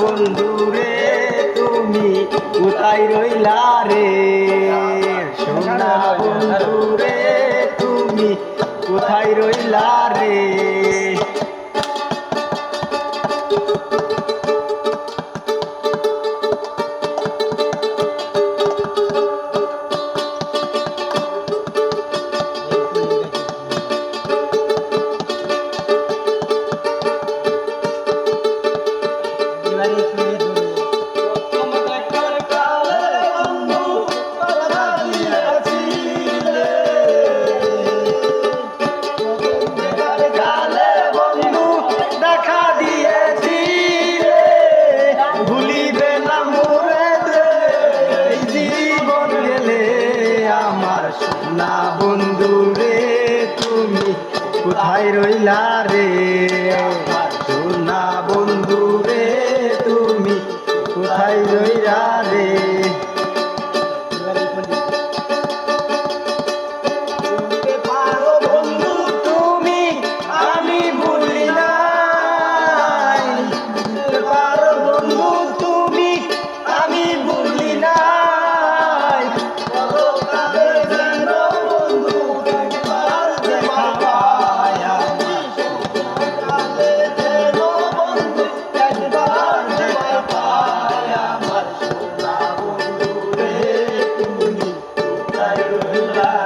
বন্ধুরে তুমি কোথায় রইলা রে? সোনা বন্ধুরে তুমি কোথায় রইলা রে? না বন্ধু রে তুমি কোথায় রইলা রে? না বন্ধু রে তুমি কোথায় রইলা রে? Goodbye.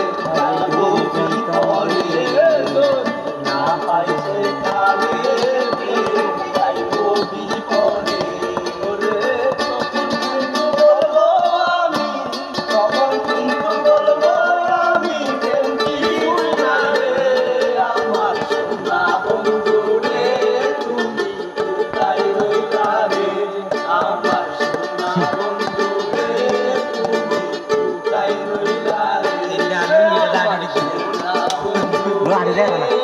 是这样的呢。